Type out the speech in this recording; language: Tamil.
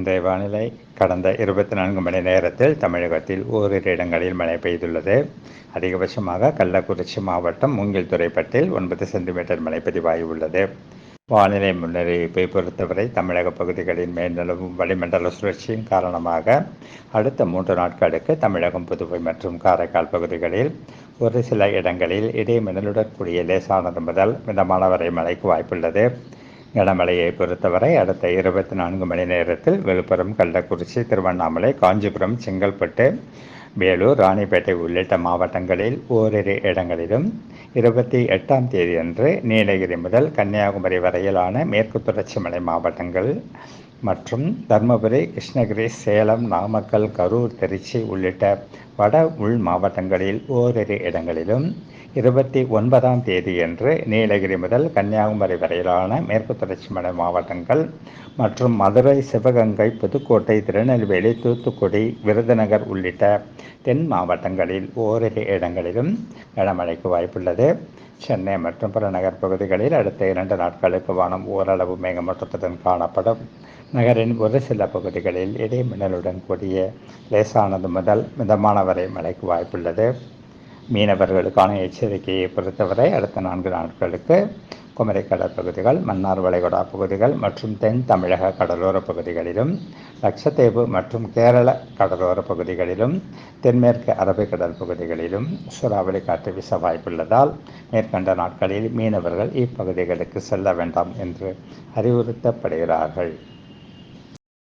இன்றைய வானிலை கடந்த இருபத்தி நான்கு மணி நேரத்தில் தமிழகத்தில் ஓரிரு இடங்களில் மழை பெய்துள்ளது. அதிகபட்சமாக கள்ளக்குறிச்சி மாவட்டம் மூங்கில் துறைப்பட்டில் ஒன்பது சென்டிமீட்டர் மழை பதிவாகியுள்ளது. வானிலை முன்னறிவிப்பை பொறுத்தவரை தமிழக பகுதிகளின் மேல்நிலவும் வளிமண்டல சுழற்சியின் காரணமாக அடுத்த மூன்று நாட்களுக்கு தமிழகம் புதுவை மற்றும் காரைக்கால் பகுதிகளில் ஒரு சில இடங்களில் இடைமின்னலுடன் கூடிய லேசானது முதல் மிதமான வரை மழைக்கு வாய்ப்புள்ளது. கனமழையை பொறுத்தவரை அடுத்த இருபத்தி நான்கு மணி நேரத்தில் விழுப்புரம் கள்ளக்குறிச்சி திருவண்ணாமலை காஞ்சிபுரம் செங்கல்பட்டு வேலூர் ராணிப்பேட்டை உள்ளிட்ட மாவட்டங்களில் ஓரிரு இடங்களிலும் இருபத்தி எட்டாம் தேதியன்று நீலகிரி முதல் கன்னியாகுமரி வரையிலான மேற்கு தொடர்ச்சி மலை மாவட்டங்கள் மற்றும் தருமபுரி கிருஷ்ணகிரி சேலம் நாமக்கல் கரூர் திருச்சி உள்ளிட்ட வட உள் மாவட்டங்களில் ஓரிரு இடங்களிலும் இருபத்தி ஒன்பதாம் தேதியன்று நீலகிரி முதல் கன்னியாகுமரி வரையிலான மேற்கு தொடர்ச்சி மலை மாவட்டங்கள் மற்றும் மதுரை சிவகங்கை புதுக்கோட்டை திருநெல்வேலி தூத்துக்குடி விருதுநகர் உள்ளிட்ட தென் மாவட்டங்களில் ஓரிரு இடங்களிலும் கனமழைக்கு வாய்ப்புள்ளது. சென்னை மற்றும் புறநகர் பகுதிகளில் அடுத்த இரண்டு நாட்களுக்கு வானம் ஓரளவு மேகமூட்டத்துடன் காணப்படும். நகரின் ஒரு சில பகுதிகளில் இடைமின்னலுடன் கூடிய லேசானது முதல் மிதமான வரை மழைக்கு வாய்ப்புள்ளது. மீனவர்களுக்கான எச்சரிக்கையை பொறுத்தவரை அடுத்த நான்கு நாட்களுக்கு குமரி கடற்பகுதிகள் மன்னார் வளைகுடா பகுதிகள் மற்றும் தென் தமிழக கடலோர பகுதிகளிலும் லட்சத்தீவு மற்றும் கேரள கடலோர பகுதிகளிலும் தென்மேற்கு அரபிக்கடல் பகுதிகளிலும் சூறாவளி காற்று வீச வாய்ப்புள்ளதால் மேற்கண்ட நாட்களில் மீனவர்கள் இப்பகுதிகளுக்கு செல்ல வேண்டாம் என்று அறிவுறுத்தப்படுகிறார்கள்.